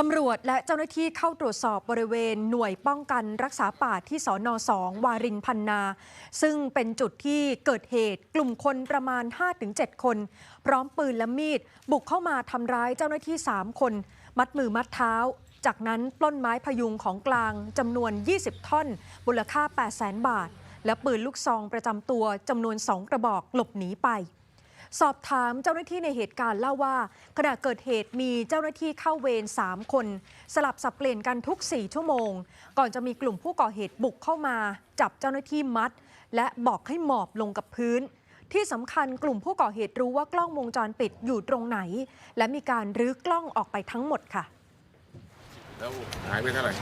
ตำรวจและเจ้าหน้าที่เข้าตรวจสอบบริเวณหน่วยป้องกันรักษาป่าที่สอนอสองวารินพันนา ซึ่งเป็นจุดที่เกิดเหตุกลุ่มคนประมาณ 5-7 คน พร้อมปืนและมีด บุกเข้ามาทำร้ายเจ้าหน้าที่ 3 คน มัดมือมัดเท้า จากนั้นปล้นไม้พยุงของกลางจำนวน 20 ท่อนมูลค่า 800,000 บาท และปืนลูกซองประจำตัวจำนวน 2 กระบอกหลบหนีไป สอบถามเจ้าหน้าที่ในเหตุการณ์เล่าว่า ขณะเกิดเหตุมีเจ้าหน้าที่เข้าเวร 3 คน สลับสับเปลี่ยนกันทุก 4 ชั่วโมง ก่อนจะมีกลุ่มผู้ก่อเหตุบุกเข้ามา จับเจ้าหน้าที่มัด และบอกให้หมอบลงกับพื้น ที่สำคัญกลุ่มผู้ก่อเหตุรู้ว่ากล้องวงจรปิดอยู่ตรงไหน และมีการรื้อกล้องออกไปทั้งหมดค่ะ แล้วหายไปเท่าไหร่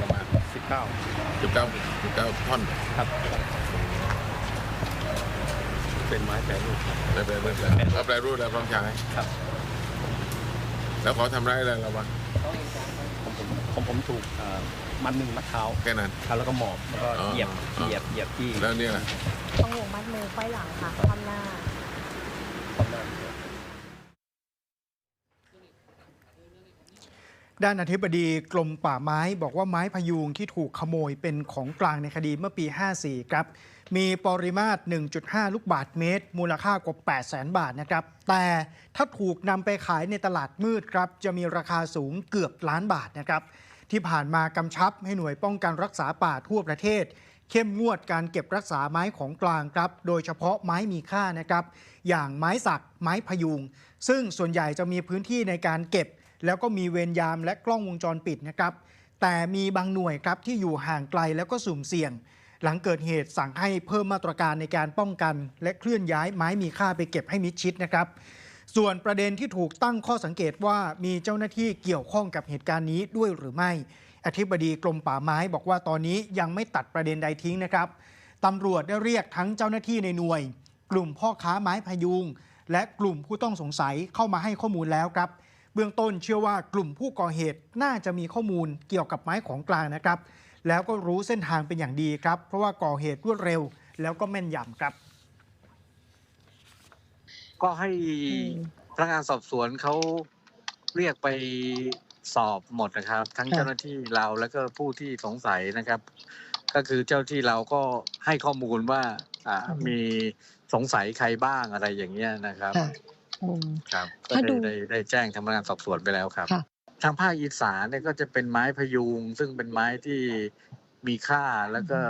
ประมาณสิบเก้าสิบเก้าสิบเก้าท่อนครับ เป็นไม้แปรรูปครับแล้วแปลรูปแล้วแล้วแปลรูปแล้วพร้อมใช้ครับแล้วเขาทำร้ายอะไรเราบ้างของผมของผมถูกเอ่อมัดมือมัดเท้าแค่นั้น ครับแล้วก็หมอบแล้วก็อ๋อเหยียบอ๋อ เหยียบเหยียบที่แล้วเนี่ยล่ะต้องวงมัดมือไขว้หลังค่ะคว่ำหน้า ด้านอธิบดีกรมป่าไม้บอกว่าไม้พยุงที่ถูกขโมยเป็นของกลางในคดีเมื่อปี 54 ครับ มีปริมาตร 1.5 ลูกบาทเมตร มูลค่ากว่า800,000 บาทนะครับ แต่ถ้าถูกนำไปขายในตลาดมืดครับ จะมีราคาสูงเกือบล้านบาทนะครับ ที่ผ่านมากำชับให้หน่วยป้องกันรักษาป่าทั่วประเทศ เข้มงวดการเก็บรักษาไม้ของกลางครับ โดยเฉพาะไม้มีค่านะครับ อย่างไม้สัก ไม้พยุง ซึ่งส่วนใหญ่จะมีพื้นที่ในการเก็บ แล้วก็มีเวรยามและกล้องวงจรปิดนะครับ แต่มีบางหน่วยครับที่อยู่ห่างไกลแล้วก็สุ่มเสี่ยง หลังเกิดเหตุสั่งให้เพิ่มมาตรการในการป้องกัน และเคลื่อนย้ายไม้มีค่าไปเก็บให้มิดชิดนะครับ ส่วนประเด็นที่ถูกตั้งข้อสังเกตว่ามีเจ้าหน้าที่เกี่ยวข้องกับเหตุการณ์นี้ด้วยหรือไม่ อธิบดีกรมป่าไม้บอกว่าตอนนี้ยังไม่ตัดประเด็นใดทิ้งนะครับตำรวจได้เรียกทั้งเจ้าหน้าที่ในหน่วย กลุ่มพ่อค้าไม้พยุง และกลุ่มผู้ต้องสงสัยเข้ามาให้ข้อมูลแล้วครับ เบื้องต้นเชื่อว่ากลุ่มผู้ก่อเหตุน่าจะมีข้อมูลเกี่ยวกับไม้ของกลางนะครับ แล้วก็รู้เส้นทางเป็นอย่างดีครับ เพราะว่าก่อเหตุรวดเร็ว แล้วก็แม่นยำครับ ก็ให้พนักงานสอบสวนเขาเรียกไปสอบหมดนะครับ ทั้งค่ะเจ้าหน้าที่เราแล้วก็ผู้ที่สงสัยนะครับ ก็คือเจ้าที่เราก็ให้ข้อมูลว่าอ่ามีสงสัยใครบ้างอะไรอย่างเงี้ยนะครับ ค่ะอืมครับก็ถ้าดูได้ได้ได้แจ้งทางพนักงานสอบสวนไปแล้วครับค่ะทางภาคอีสานเนี่ยก็จะเป็นไม้พยุง ซึ่งเป็นไม้ที่มีค่าแล้วก็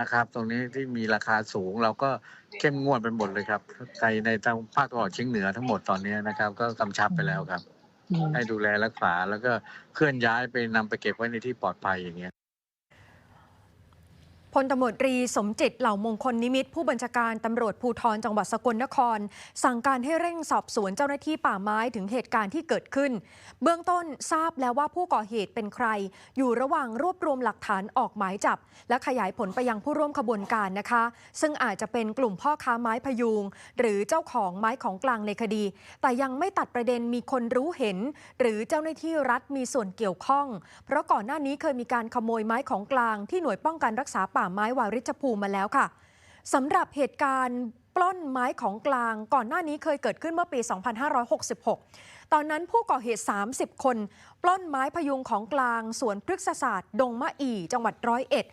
นะครับ ตรงนี้ที่มีราคาสูงเราก็เข้มงวดไปหมดเลยครับใครในทางภาคตะวันออกเฉียงเหนือทั้งหมดตอนนี้นะครับ ก็กำชับไปแล้วครับอืมให้ดูแลรักษาแล้วก็เคลื่อนย้ายไปนำไปเก็บไว้ในที่ปลอดภัยอย่างเงี้ย พลตำรวจรีสมจิตเหล่ามงคลนิมิต ผู้บัญชาการตำรวจภูธรจังหวัดสกลนคร สั่งการให้เร่งสอบสวนเจ้าหน้าที่ป่าไม้ถึงเหตุการณ์ที่เกิดขึ้น เบื้องต้นทราบแล้วว่าผู้ก่อเหตุเป็นใคร อยู่ระหว่างรวบรวมหลักฐานออกหมายจับ และขยายผลไปยังผู้ร่วมขบวนการนะคะ ซึ่งอาจจะเป็นกลุ่มพ่อค้าไม้พยุง หรือเจ้าของไม้ของกลางในคดี แต่ยังไม่ตัดประเด็นมีคนรู้เห็น หรือเจ้าหน้าที่รัฐมีส่วนเกี่ยวข้อง เพราะก่อนหน้านี้เคยมีการขโมยไม้ของกลางที่หน่วยป้องกันรักษาป่าไม้วาริชภูมิมาแล้วค่ะสำหรับเหตุการณ์ปล้นไม้ของกลางก่อนหน้านี้เคยเกิดขึ้นเมื่อปี 2566 ตอนนั้นผู้ก่อเหตุ 30 คน ปล้นไม้พยุงของกลางสวนพฤกษศาสตร์ ดงมะอีจังหวัดร้อยเอ็ด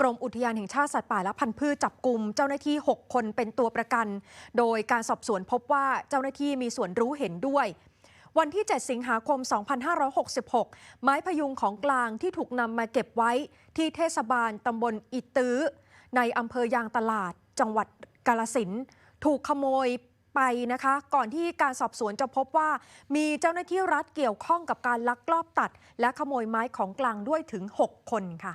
กรมอุทยานแห่งชาติสัตว์ป่าและพันธุ์พืชจับกลุ่มเจ้าหน้าที่ 6 คนเป็นตัวประกัน โดยการสอบสวนพบว่าเจ้าหน้าที่มีส่วนรู้เห็นด้วย วันที่ 7 สิงหาคม 2566 ไม้พยุงของกลางที่ถูกนำมาเก็บไว้ที่เทศบาลตำบลอิตื้อ ในอำเภอยางตลาด จังหวัดกาลสินถูกขโมยไปนะคะ ก่อนที่การสอบสวนจะพบว่า มีเจ้าหน้าที่รัฐเกี่ยวข้องกับการลักลอบตัด และขโมยไม้ของกลางด้วยถึง 6 คนค่ะ